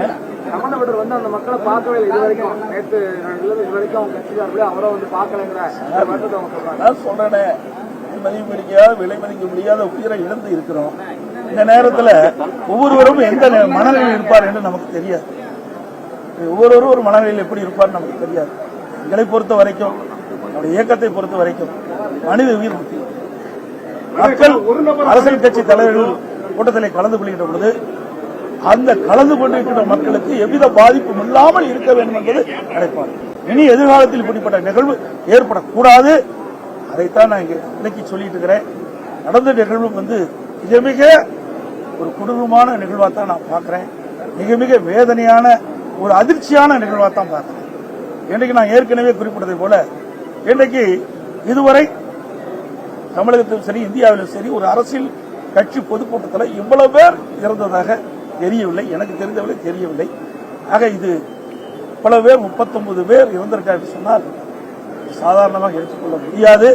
சம்பந்தப்பட்டவர் வந்து அந்த மக்களை பார்க்கவே இல்லை. இது வரைக்கும் நேற்று இது வரைக்கும் அவங்க கட்சிக்காரர்களே அவரை வந்து பார்க்கலைங்கிற இந்த வருத்தத்தை அவங்க சொல்றாங்க. சொல்றேனே மதிக்க முடியாத விலை மதிக்க முடியாத உயிரை இழந்து இருக்கிறோம். இந்த நேரத்துல ஒவ்வொருவரும் எந்த மனநிலையில் இருப்பார் என்று நமக்கு தெரியாது. ஒவ்வொருவரும் ஒரு மனநிலையில் எப்படி இருப்பார் நமக்கு தெரியாது. எங்களை பொறுத்த வரைக்கும் நம்முடைய இயக்கத்தை பொறுத்த வரைக்கும் மனித உயிர் மக்கள் அரசியல் கட்சி தலைவர்கள் கூட்டத்திலே கலந்து கொள்கின்ற பொழுது அந்த கலந்து கொண்டிருக்கிற மக்களுக்கு எவ்வித பாதிப்பும் இல்லாமல் இருக்க வேண்டும் என்பது நினைப்பார் இனி எதிர்காலத்தில் இப்படிப்பட்ட நிகழ்வு ஏற்படக்கூடாது. அதைத்தான் நான் இங்கே விளக்கி சொல்லிட்டு இருக்கிறேன். நடந்த நிகழ்வு வந்து மிக மிக ஒரு கொடூரமான நிகழ்வாக தான் நான் பார்க்கிறேன். மிக மிக வேதனையான ஒரு அதிர்ச்சியான நிகழ்வாக தான் பார்க்கிறேன். இன்றைக்கு நான் ஏற்கனவே குறிப்பிட்டதை போல இன்றைக்கு இதுவரை தமிழகத்திலும் சரி இந்தியாவிலும் சரி ஒரு அரசியல் கட்சி பொதுக்கூட்டத்தில் இவ்வளவு பேர் இறந்ததாக தெரியவில்லை எனக்கு தெரிந்தவரை தெரியவில்லை. ஆக இது பல பேர் 39 பேர் இருந்திருக்காரு சொன்னால் சாதாரணமாக எடுத்துக்கொள்ள முடியாது.